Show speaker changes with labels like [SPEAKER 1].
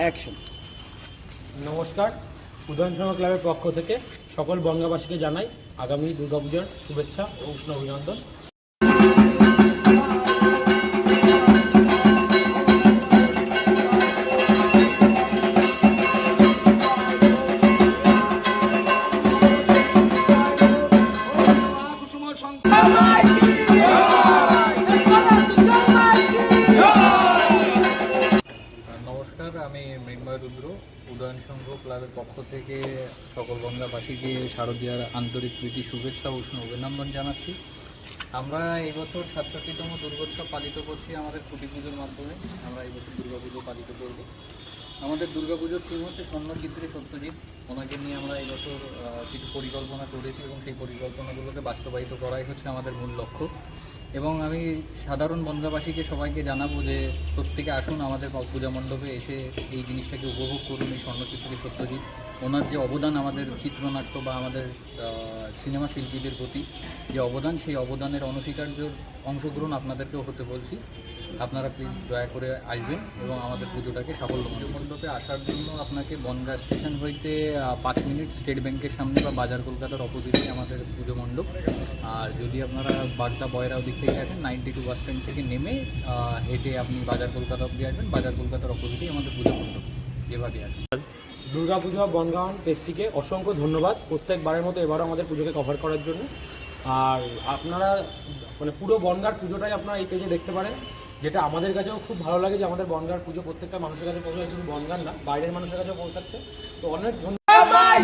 [SPEAKER 1] Action
[SPEAKER 2] নমস্কার। উদয়ন ক্লাবের পক্ষ থেকে সকল বঙ্গাবাসীকে জানাই আগামী দুর্গাপূজার শুভেচ্ছা ও উষ্ণ অভিনন্দন।
[SPEAKER 3] আমি রুদ্র। উদয়ন সংঘ ক্লাবের পক্ষ থেকে সকল গঙ্গাবাসীকে শারদীয়ার আন্তরিক প্রীতি, শুভেচ্ছা উষ্ণ অভিনন্দন জানাচ্ছি। আমরা এই বছর সাতষট্টিতম দুর্গোৎসব পালিত করছি আমাদের খুঁটি পুজোর মাধ্যমে। আমরা এই বছর দুর্গাপুজো পালিত করব। আমাদের দুর্গাপুজোর থিম হচ্ছে স্বর্ণচিত্রে সত্যজিৎ। ওনাকে নিয়ে আমরা এই বছর কিছু পরিকল্পনা করেছি এবং সেই পরিকল্পনাগুলোকে বাস্তবায়িত করাই হচ্ছে আমাদের মূল লক্ষ্য। এবং আমি সাধারণ বনগাবাসীকে সবাইকে জানাব যে প্রত্যেকে আসুন আমাদের পূজা মণ্ডপে এসে এই জিনিসটাকে উপভোগ করুন, এই স্বর্ণচিত্রী সত্যজিৎ। ওনার যে অবদান আমাদের চিত্রনাট্য বা আমাদের সিনেমা শিল্পীদের প্রতি, যে অবদান, সেই অবদানের অনস্বীকার্য অংশগ্রহণ আপনাদেরকেও হতে বলছি। আপনারা প্লিজ দয়া করে আসবেন এবং আমাদের পুজোটাকে সাফল্য মণ্ডপে আসার জন্য আপনাকে বনগা স্টেশন হইতে পাঁচ মিনিট স্টেট ব্যাংকের সামনে বা বাজার কলকাতার অপোজিটে আমাদের পুজো মণ্ডপ। আর যদি আপনারা বাগদা বয়রা ওদিক থেকে আসেন, নাইনটি টু বাস স্ট্যান্ড থেকে নেমে হেঁটে আপনি বাজার কলকাতা অবধি আসবেন, বাজার কলকাতার অপোজিটেই আমাদের পুজো মণ্ডপ যেভাবে আছে।
[SPEAKER 2] দুর্গাপূজা বনগাঁও পেজটিকে অসংখ্য ধন্যবাদ প্রত্যেকবারের মতো এবারও আমাদের পুজোকে কভার করার জন্য। আর আপনারা মানে পুরো বনগার পুজোটাই আপনারা এই পেজে দেখতে পারেন। যেটা আমাদের কাছেও খুব ভালো লাগে যে আমাদের বনগার পুজো প্রত্যেকটা মানুষের কাছে পৌঁছাচ্ছে শুধু বনগান না, বাইরের মানুষের কাছেও পৌঁছাচ্ছে। তো অনেক ধন্যবাদ।